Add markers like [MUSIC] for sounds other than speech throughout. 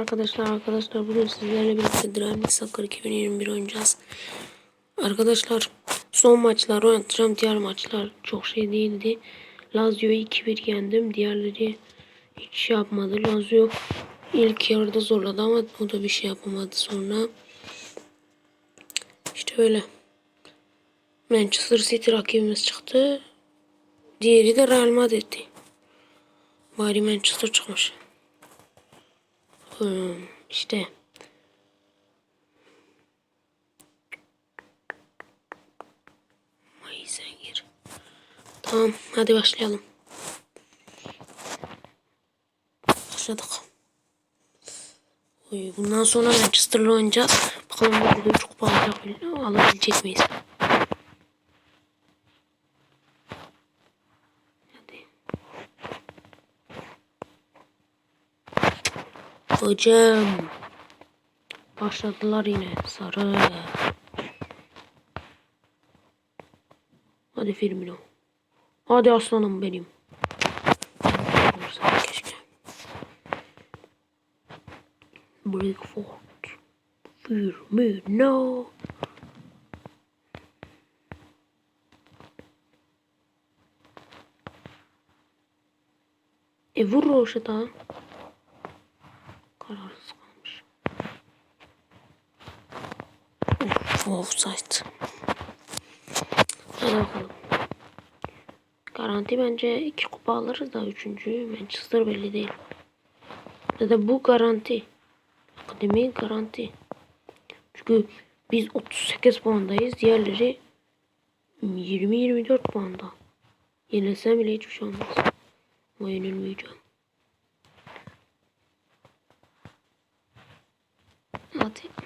Arkadaşlar arkadaşlar bugün sizlerle birlikte Driving Soccer 2021 oynayacağız. Arkadaşlar son maçlar oynatacağım. Diğer maçlar çok şey değildi. Lazio'yu 2-1 yendim. Diğerleri hiç şey yapmadı. Lazio ilk yarıda zorladı ama o da bir şey yapamadı sonra. İşte öyle. Manchester City rakibimiz çıktı. Diğeri de Real Madrid'ti. Bari Manchester çıkmış. Hmm, işte. Ay sen gir. Tamam hadi başlayalım. Başladık. Oy, bundan sonra Manchester'la oynayacağız. Bakalım burada çok pahalı alabilecek miyiz? Hocam. Başladılar yine. Sarı. Hadi Firmino. Hadi aslanım benim. Brickford. Firmino. E vur Roşet'a. Offside. Hadi bakalım. Garanti bence iki kupa alırız da üçüncü Manchester belli değil. Ya da bu garanti. Akademi garanti. Çünkü biz 38 puandayız. Diğerleri 20-24 puanda. Yenilsem bile hiçbir şey olmaz. Ama yenilmeyeceğim. Hadi.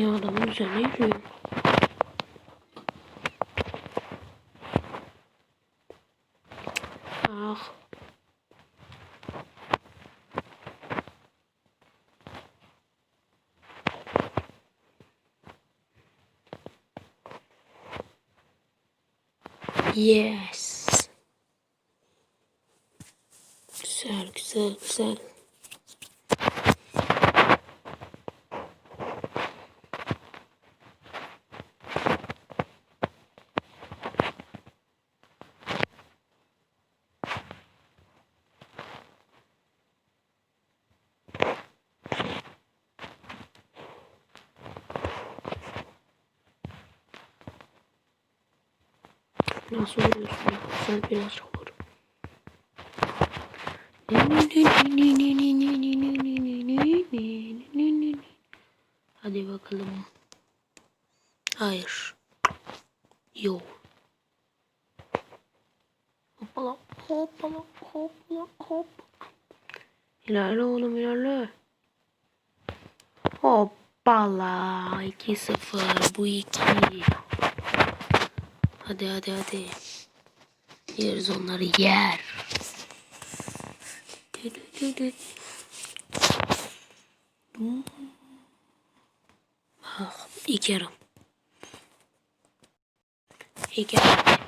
Ya adamın üzerine yürüyor. Ah. Yes. Güzel, güzel, güzel. Nasıl Sen biraz çok vur. Hadi bakalım. Hayır. Yo. Hoppala hoppala hoppala hop. İlerle oğlum ilerle. Hoppala 2-0 bu 2. Hadi hadi hadi. Yeriz onları yer. Ah, ilk yarım. İlk yarım.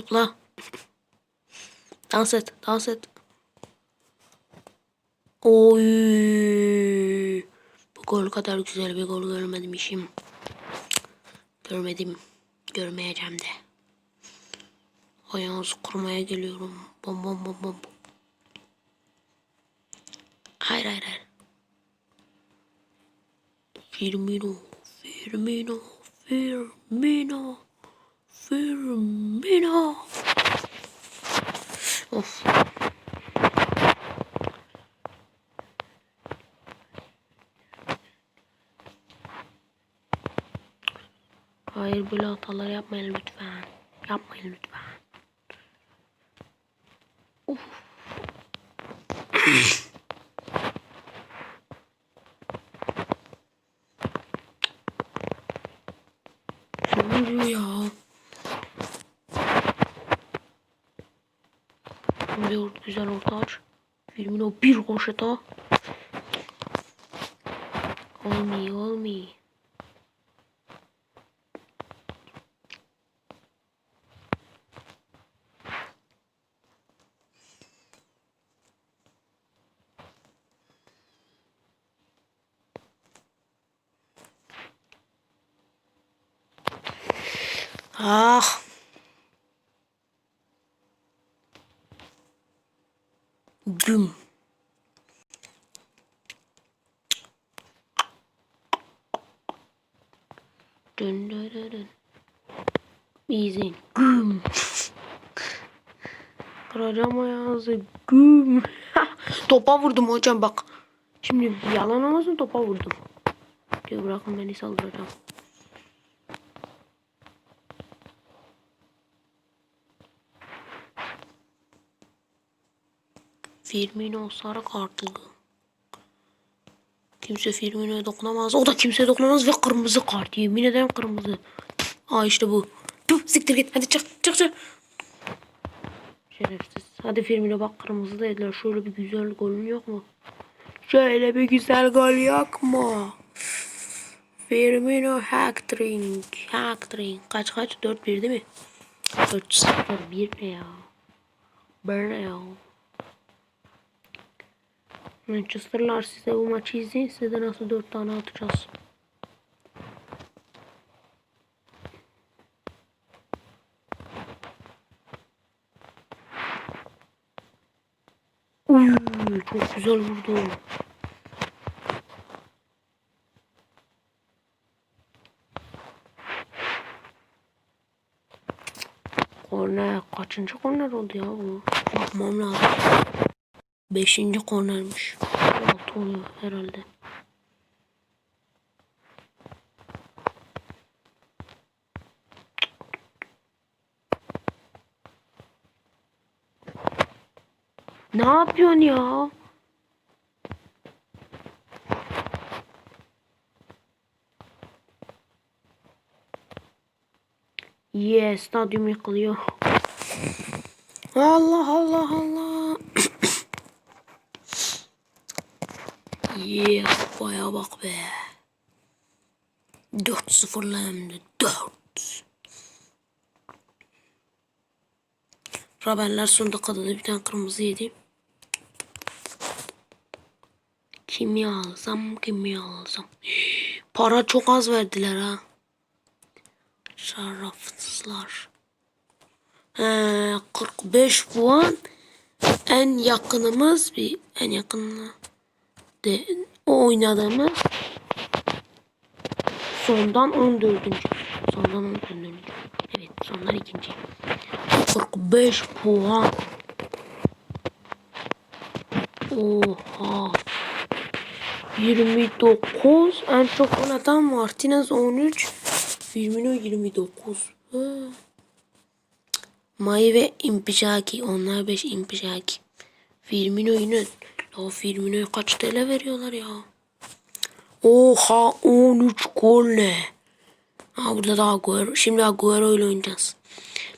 Zıpla. Dans et, dans et. Oy. Bu gol kadar güzel bir gol görmedim işim. Görmedim. Görmeyeceğim de. Ayağınızı kurmaya geliyorum. Bom bom bom bom. Hayır hayır hayır. Firmino. Firmino. Firmino. Firmino. Of. Hayır böyle hatalar yapmayın lütfen. Yapmayın lütfen. Of. Güzel orta aç. Firmino bir koş hata. Olmuyor olmuyor. Easy. Güm. Kıracağım ayağınızı. Güm. [LAUGHS] topa vurdum hocam bak. Şimdi yalan olmasın topa vurdum. Diyor bırakın beni saldıracağım. Firmino sarı kartlı. Kimse Firmino'ya dokunamaz. O da kimseye dokunamaz ve kırmızı kart. Yemin ederim kırmızı. Aa işte bu. Dur siktir git. Hadi çık çık çık. Şerefsiz. Hadi Firmino bak kırmızı dediler. Şöyle bir güzel golün yok mu? Şöyle bir güzel gol yok mu? Firmino hat-trick. Hat-trick. Kaç kaç? 4-1 değil mi? 4-0 1 ne ya? Bir ne ya? Manchester'lar size bu maçı izleyin. Size nasıl 4 tane atacağız. Uy, çok güzel vurdu. Korner kaçıncı korner oldu ya bu? Bakmam lazım. Beşinci kornermiş. Altı oluyor herhalde. Ne yapıyorsun ya? Yes, stadyum yıkılıyor. Allah Allah Allah. yeah, baya bak be. 4-0'la hem de 4. Raberler son dakikada da bir tane kırmızı yedi. Kimi alsam kimi alsam. [GASPS] Para çok az verdiler ha. Şarafsızlar. He, 45 puan. En yakınımız bir en yakın de o oynadığımız sondan 14. Sondan 14. Evet, sondan ikinci. 45 puan. Oha. 29 en çok gol atan Martinez 13 Firmino 29 ha. Mai ve Impijaki onlar 5 Impijaki Firmino yine. Ya Firmino'ya kaç TL veriyorlar ya? Oha 13 gol ne? Ha burada da Agüero şimdi Agüero ile oynayacağız.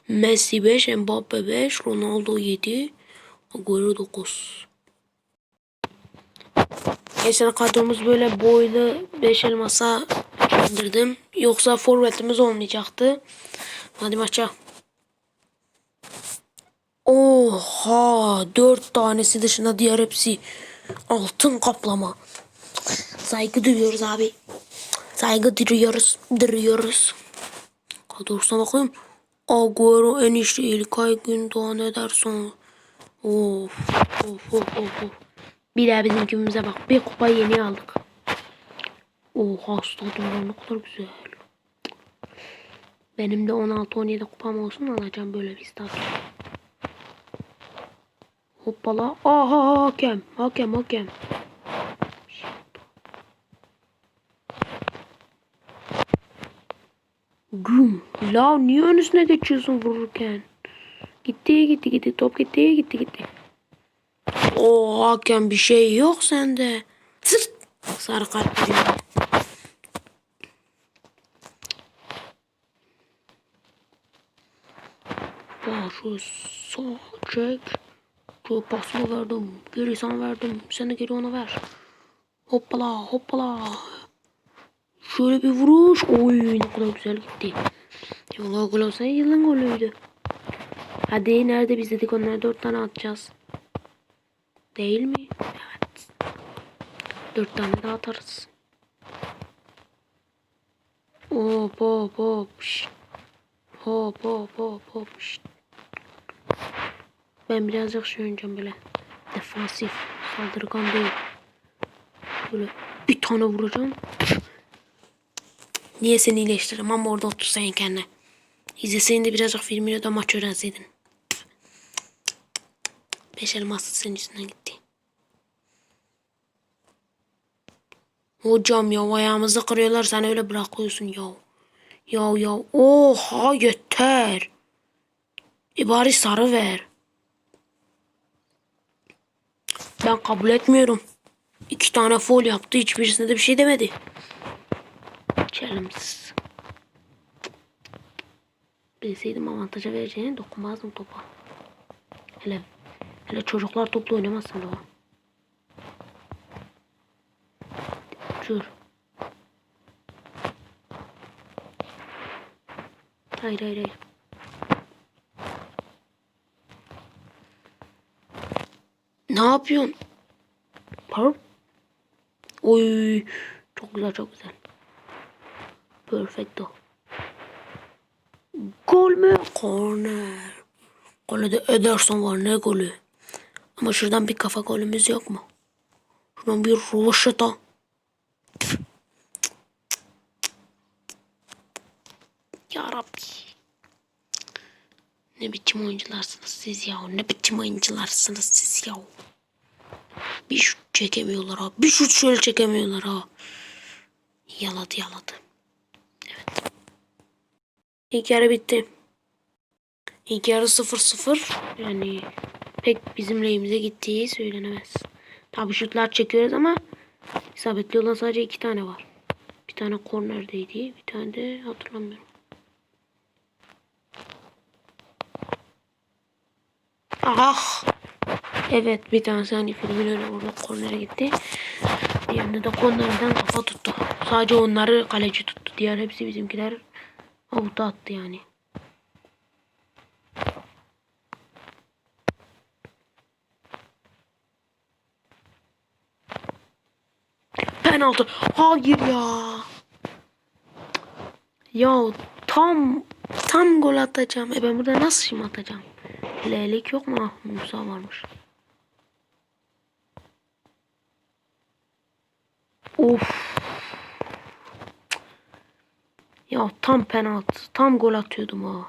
Messi 5 Mbappe 5 Ronaldo 7 Agüero 9 Geçen kadromuz böyle boylu 5 elmasa indirdim. Yoksa forvetimiz olmayacaktı. Hadi maça. Oha! Dört tanesi dışında diğer hepsi altın kaplama. Saygı duyuyoruz abi. Saygı duyuyoruz. Duyuyoruz. Kadrosuna bakayım. Agüero, Enişte, İlkay, Gündoğan, Ederson. Of, of, of, of, of. Bir daha bizim kimimize bak. Bir kupa yeni aldık. Oha stadyumlar ne kadar güzel. Benim de 16-17 kupam olsun alacağım böyle bir stadyum. Hoppala. Aha hakem. Hakem hakem. Güm. La niye önüne geçiyorsun vururken? Gitti gitti gitti. Top gitti gitti gitti. O hakem bir şey yok sende. Sırt. Sarı kart diyor. Barış sağ çek. Çok pasımı verdim. Geri sana verdim. Sen de geri ona ver. Hoppala hoppala. Şöyle bir vuruş. Oy ne kadar güzel gitti. Yola gol olsa yılın golüydü. Hadi nerede biz dedik onlara dört tane atacağız. Değil mi? Evet. Dört tane daha atarız. Hop hop hop. Şşt. Hop hop hop hop. Ben birazcık şey oynayacağım böyle. Defansif. Saldırgan değil. Böyle bir tane vuracağım. Niye seni iyileştiririm ama orada otursaydın kendine. İzleseydin de birazcık filmini de maç öğrenseydin. Beş elmas senin yüzünden gitti. Hocam ya ayağımızı kırıyorlar sen öyle bırakıyorsun ya. Ya ya oha yeter. E bari sarı ver. Ben kabul etmiyorum. İki tane foul yaptı hiçbirisine de bir şey demedi. Çelimsiz. Bilseydim avantaja vereceğini dokunmazdım topa. Hele hele çocuklar topla oynamasın da o. Dur. Hayır hayır hayır. Ne yapıyorsun? Pardon. Oy. Çok güzel çok güzel. Perfecto. Gol mü? Corner. Golde Ederson var ne golü. Ama şuradan bir kafa golümüz yok mu? Şuradan bir roşata. Ya Rabbi. Ne biçim oyuncularsınız siz ya? Ne biçim oyuncularsınız siz ya? Bir şut çekemiyorlar ha. Bir şut şöyle çekemiyorlar ha. Yaladı yaladı. Evet. İlk yarı bitti. İlk yarı 0-0. Yani pek bizim lehimize gittiği söylenemez. Tabi şutlar çekiyoruz ama isabetli olan sadece iki tane var. Bir tane kornerdeydi. Bir tane de hatırlamıyorum. Ah! Evet bir tane hani filmin öyle orada kornere gitti. Diğerinde de kornerden kafa tuttu. Sadece onları kaleci tuttu. Diğer hepsi bizimkiler avuta attı yani. Penaltı. Hayır ya. Ya tam tam gol atacağım. E ben burada nasıl şimdi atacağım? Lelik yok mu? Ah, Musa varmış. Of. Ya tam penaltı. Tam gol atıyordum ha.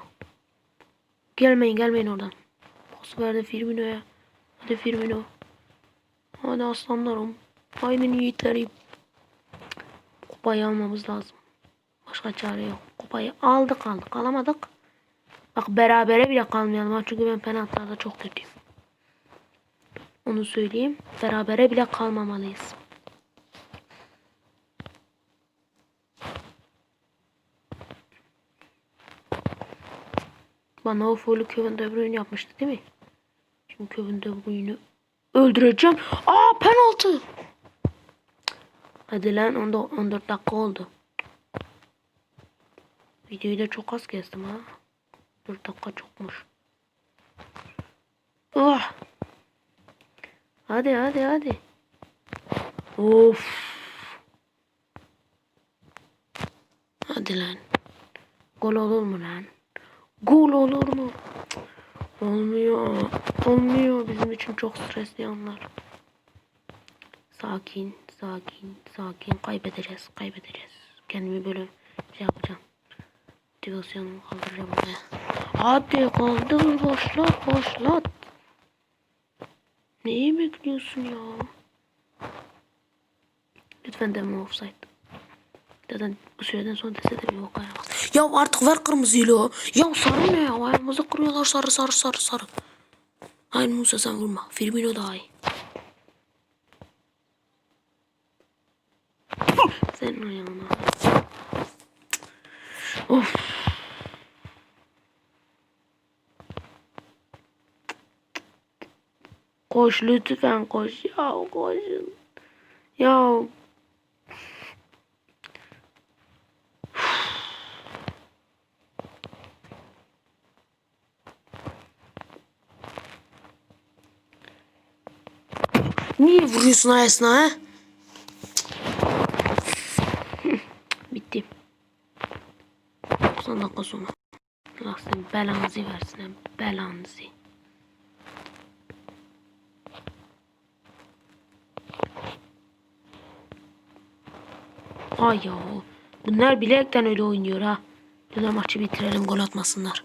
Gelmeyin gelmeyin oradan. Pas verdi Firmino'ya. Hadi Firmino. Hadi aslanlarım. Haydi yiğitlerim. Kupayı almamız lazım. Başka çare yok. Kupayı aldık aldık. Alamadık. Bak berabere bile kalmayalım. Çünkü ben penaltılarda çok kötüyüm. Onu söyleyeyim. Berabere bile kalmamalıyız. Bana o faulü Kevin De Bruyne yapmıştı değil mi? Şimdi Kevin De Bruyne'i öldüreceğim. Aa penaltı. Hadi lan 14, 14 dakika oldu. Videoyu da çok az kestim ha. 4 dakika çokmuş. Oh. Hadi hadi hadi. Of. Hadi lan. Gol olur mu lan? Gol olur mu? Olmuyor. Olmuyor. Bizim için çok stresli anlar. Sakin, sakin, sakin. Kaybedeceğiz, kaybedeceğiz. Kendimi böyle şey yapacağım. Motivasyonumu kaldıracağım buraya. Hadi kaldır, başlat, başlat. Neyi bekliyorsun ya? Lütfen deme offside. Zaten bu süreden sonra dese de bok yaramaz. Ya artık ver kırmızıyla. Ya sarı ne ya? Ayağımızı kırıyorlar sarı sarı sarı sarı. Hayır Musa sen vurma. Firmino daha iyi. Senin ayağına. Of. Koş lütfen koş. Ya koşun. Ya Niye vuruyorsun ayasına ha? Bitti. 90 dakika sonra. Allah senin belanızı versin. Belanızı. Ay ya. Bunlar bilekten öyle oynuyor ha. Şöyle maçı bitirelim gol atmasınlar.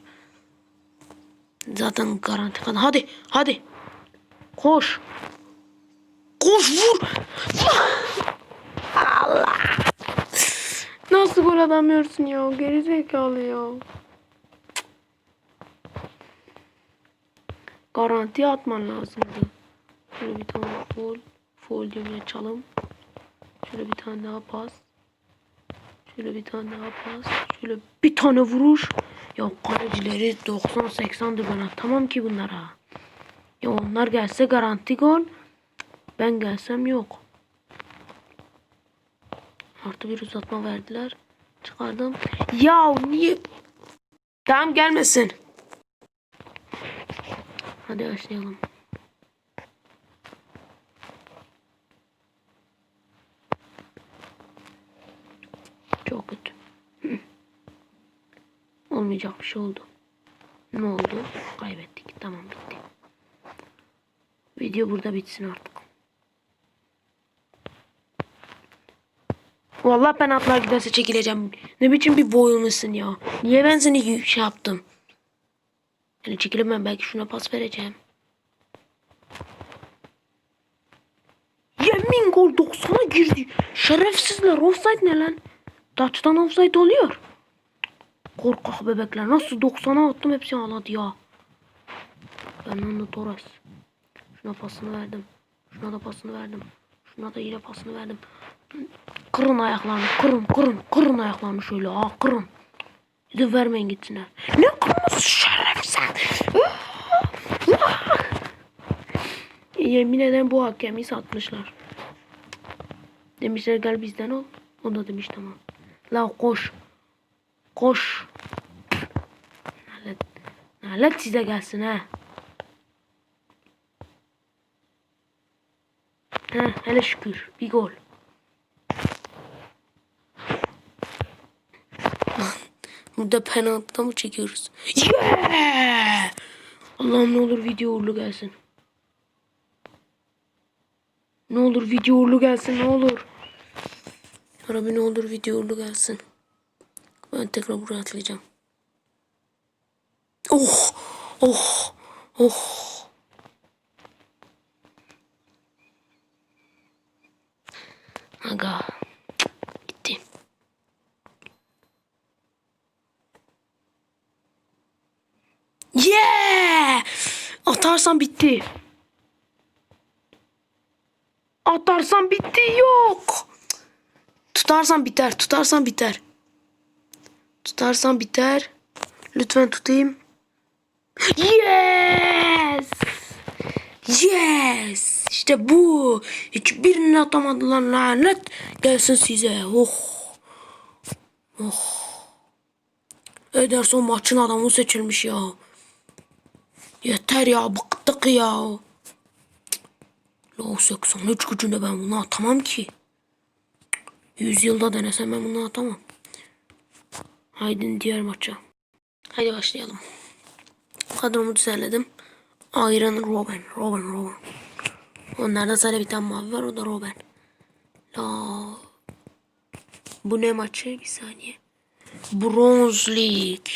Zaten garanti kadar. Hadi hadi. Koş. Koş vur. Allah. Nasıl gol atamıyorsun ya? Gerizekalı ya. Garanti atman lazımdı. Şöyle bir tane foul. Foul diyorum çalım. Şöyle bir tane daha pas. Şöyle bir tane daha pas. Şöyle bir tane vuruş. Ya kalecileri 90-80'dir ben atamam ki bunlara. Ya onlar gelse garanti gol. Ben gelsem yok. Artı bir uzatma verdiler. Çıkardım. Ya niye? Tamam gelmesin. Hadi başlayalım. Olmayacak bir şey oldu. Ne oldu? Kaybettik. Tamam bitti. Video burada bitsin artık. Vallahi ben atlar giderse çekileceğim. Ne biçim bir boyunmuşsun ya. Niye ben seni şey yaptım? Yani çekilemem belki şuna pas vereceğim. Yemin gol 90'a girdi. Şerefsizler offside ne lan? Taçtan offside oluyor. Korkak bebekler nasıl 90'a attım hepsi ağladı ya. Fernando Torres. Şuna pasını verdim. Şuna da pasını verdim. Şuna da yine pasını verdim. Kırın ayaklarını kırın kırın kırın ayaklarını şöyle ha kırın. İzin vermeyin gitsinler. Ne kırmızı şerefsiz. Yemin ederim bu hakemi satmışlar. Demişler gel bizden ol. O da demiş tamam. La koş. Koş. Nalet size gelsin ha. Ha hele şükür. Bir gol. Burada penaltıda mı çekiyoruz? Yeah! Allah'ım ne olur video uğurlu gelsin. Ne olur video uğurlu gelsin ne olur. Rabbi ne olur video uğurlu gelsin. Ben tekrar buraya atlayacağım. Oh! Oh! Oh! Aga. Gitti. Yeah! Atarsan bitti. Atarsan bitti yok. Tutarsan biter, tutarsan biter. Tutarsan biter. Lütfen tutayım. Yes! Yes! İşte bu. Hiçbirini atamadılar lanet. Gelsin size. Oh. Oh. Ederson maçın adamı seçilmiş ya. Yeter ya bıktık ya. Lo 83 gücünde ben bunu atamam ki. 100 yılda denesem ben bunu atamam. Haydi diğer maça. Haydi başlayalım. Kadromu düzenledim. Iron Robin, Robin, Robin. Onlarda sadece bir tane mavi var o da Robin. La. Bu ne maçı? Bir saniye. Bronze League.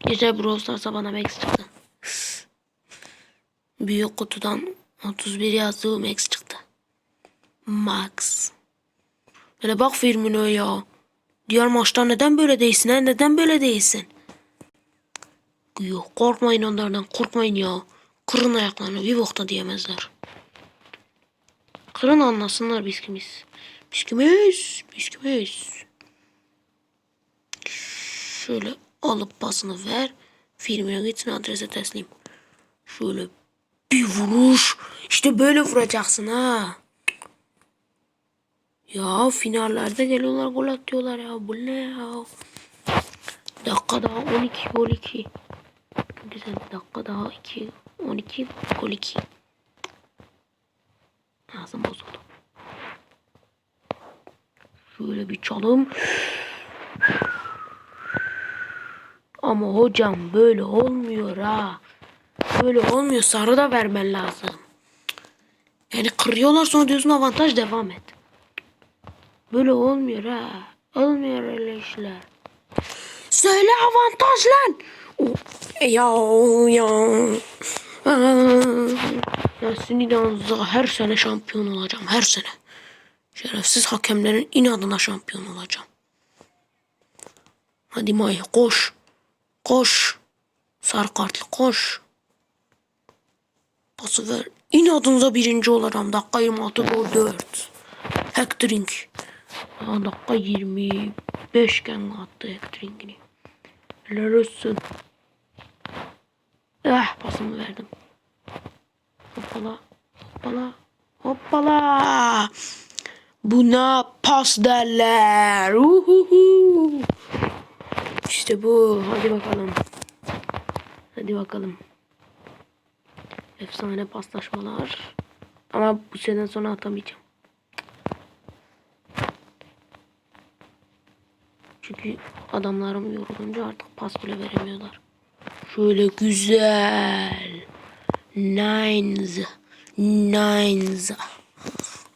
Gece Brawl Stars'a bana Max çıktı. Büyük kutudan 31 yazdığı Max çıktı. Max. Böyle bak Firmino ya. Diğer maçta neden böyle değilsin ha? Neden böyle değilsin? Yok korkmayın onlardan korkmayın ya. Kırın ayaklarını bir bokta diyemezler. Kırın anlasınlar biz kimiz. Biz kimiz? Biz kimiz? Şöyle Alıp pasını ver. Firmino gitsin adrese teslim. Şöyle bir vuruş. İşte böyle vuracaksın ha. Ya finallerde geliyorlar gol atıyorlar ya. Bu ne ya? Dakika daha 12 gol 2. Çok güzel. Dakika daha 2 12 gol 2. Ağzım bozuldu. Şöyle bir çalım. Ama hocam böyle olmuyor ha. Böyle olmuyor. Sarı da vermen lazım. Yani kırıyorlar sonra diyorsun avantaj devam et. Böyle olmuyor ha. Olmuyor öyle işler. Söyle avantaj lan. O- Ya ya. Ya Sinidan'da her sene şampiyon olacağım. Her sene. Şerefsiz hakemlerin inadına şampiyon olacağım. Hadi May koş. Koş. Sarı kartlı koş. Pası ver. İnadınıza birinci olacağım. Dakika 26 gol 4. Hectoring. Aa, dakika 25 iken attı Hectoring'ini. Helal olsun. Eh pasımı verdim. Hoppala. Hoppala. Hoppala. Buna pas derler. Uhuhu. İşte bu. Hadi bakalım. Hadi bakalım. Efsane paslaşmalar. Ama bu seneden sonra atamayacağım. Çünkü adamlarım yorulunca artık pas bile veremiyorlar. Şöyle güzel. Nines. Nines.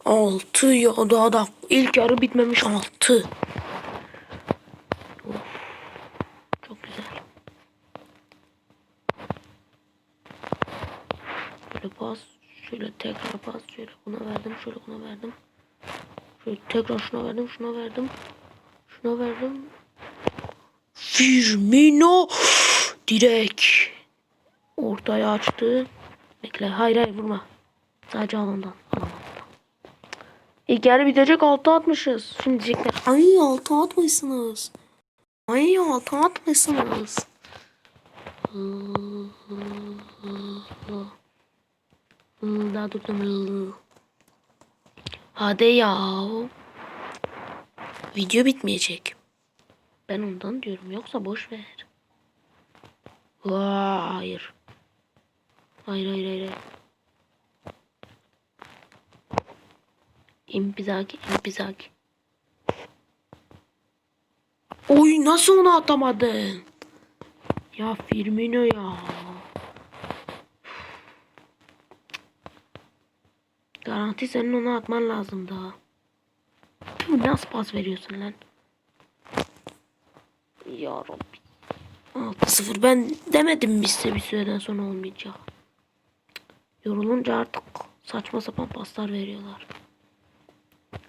Altı ya daha da ilk yarı bitmemiş altı. Of. Çok güzel. Şöyle pas. Şöyle tekrar pas. Şöyle buna verdim. Şöyle buna verdim. Şöyle tekrar şuna verdim. Şuna verdim. Şuna verdim. Firmino. Direkt. Ortaya açtı. Bekle. Hayır hayır vurma. Sadece alandan. Alandan. İlk yarı bitecek altı atmışız. Şimdi diyecekler. Ay altı atmışsınız. Ay altı atmışsınız. Daha durdum. Hadi ya. Video bitmeyecek. Ben ondan diyorum. Yoksa boş ver. Hayır. Hayır hayır hayır. hayır. İmpizaki, impizaki. Oy nasıl onu atamadın? Ya Firmino ya. Garanti senin onu atman lazım daha. Nasıl pas veriyorsun lan? Ya Rabbi. 6-0 ben demedim mi size bir süreden sonra olmayacak. Yorulunca artık saçma sapan paslar veriyorlar.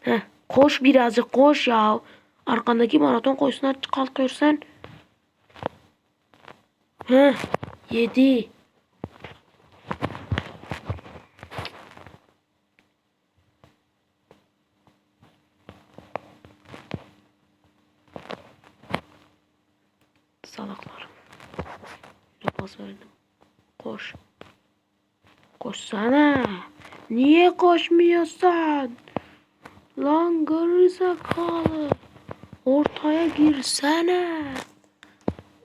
Heh, koş birazcık koş ya. Arkandaki maraton koşsuna kalkıyorsan. Heh, 7 Koşmuyorsun? Lan gerizekalı. Ortaya girsene.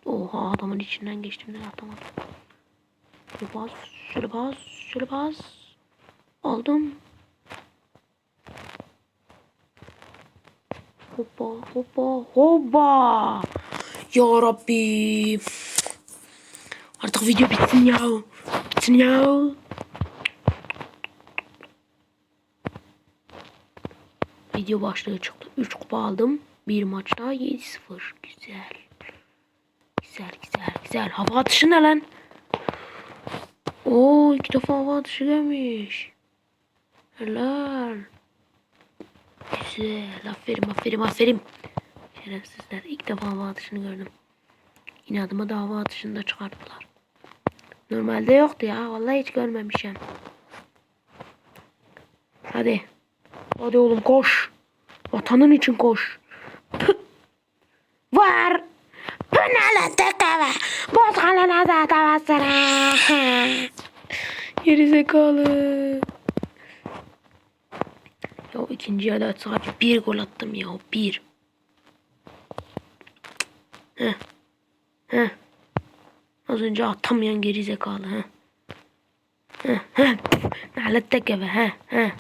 Oha adamın içinden geçtim de atamadım. Şöyle bas, şöyle bas, şöyle bas. Aldım. Hoppa, hoppa, hoppa. Ya Rabbi. Artık video bitsin ya. Bitsin ya. Video başlığı çıktı. 3 kupa aldım. Bir maçta 7-0. Güzel. Güzel güzel güzel. Hava atışı ne lan? Oo iki defa hava atışı gelmiş. Helal. Güzel. Aferin aferin aferin. Şerefsizler. İlk defa hava atışını gördüm. Yine adıma da hava atışını da çıkarttılar. Normalde yoktu ya. Vallahi hiç görmemişim. Hadi. Hadi oğlum koş. Vatanın için koş. Püh. Var. Lan? Böyle nasıl atamazsın? Geri zekalı. Ya ikinci yarıda sadece bir gol attım ya. Bir. Heh. Heh. Az önce atamayan geri zekalı. Heh. Heh. Heh. Nalet tek eve. Heh. Heh.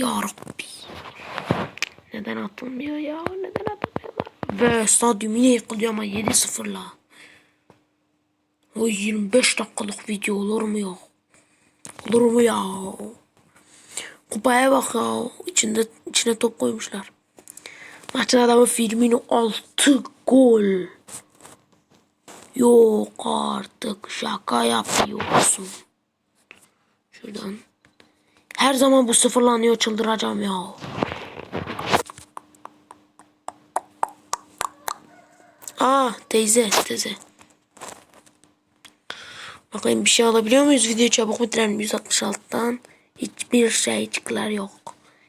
Ya Rabbi. Neden atılmıyor ya? Neden atılmıyorlar? Ve stadyum yine yıkılıyor ama 7-0'la. O 25 dakikalık video olur mu ya? Olur mu ya? Kupaya bak ya. İçinde, içine top koymuşlar. Maçın adamı Firmino 6 gol. Yok artık şaka yapıyorsun. Şuradan. Her zaman bu sıfırlanıyor çıldıracağım ya. Aa teyze teyze. Bakayım bir şey alabiliyor muyuz? Video çabuk bitirelim 166'dan. Hiçbir şeycikler yok.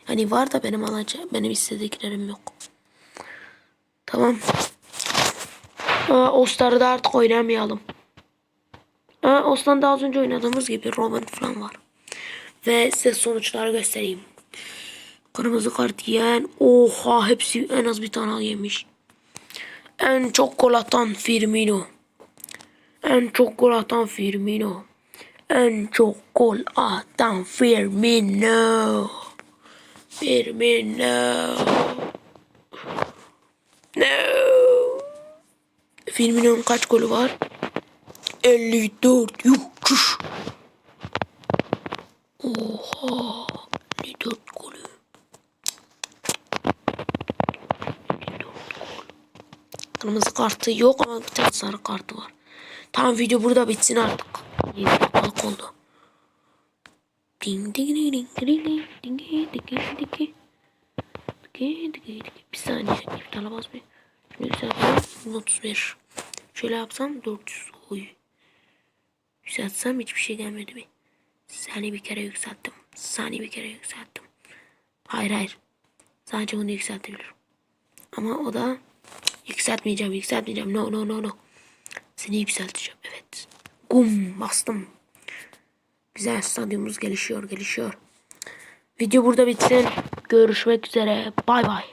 Hani var da benim alacağım. Benim istediklerim yok. Tamam. Aa, Ostar'ı da artık oynamayalım. Aa, Ostan da az önce oynadığımız gibi Roman falan var. Ve size sonuçları göstereyim. Kırmızı kart yiyen. Oha hepsi en az bir tane yemiş. En çok gol atan Firmino. En çok gol atan Firmino. En çok gol atan Firmino. Firmino. No. Firmino'nun kaç golü var? 54. Yuh çüş. Oha. 54 golü. 54 gol. Kırmızı kartı yok ama bir tane sarı kartı var. Tamam video burada bitsin artık. 7 dakikalık oldu. Ding ding ding ding ding ding ding ding ding ding Bir saniye iptala basmayayım. Şunu yükseltelim. 31. Şöyle yapsam 400. Oy. Yükseltsem hiçbir şey gelmedi mi? Seni bir kere yükselttim. Seni bir kere yükselttim. Hayır hayır. Sadece bunu yükseltebilirim. Ama o da yükseltmeyeceğim yükseltmeyeceğim. No no no no. Seni yükselteceğim. Evet. Gum bastım. Güzel stadyumumuz gelişiyor gelişiyor. Video burada bitsin. Görüşmek üzere. Bay bay.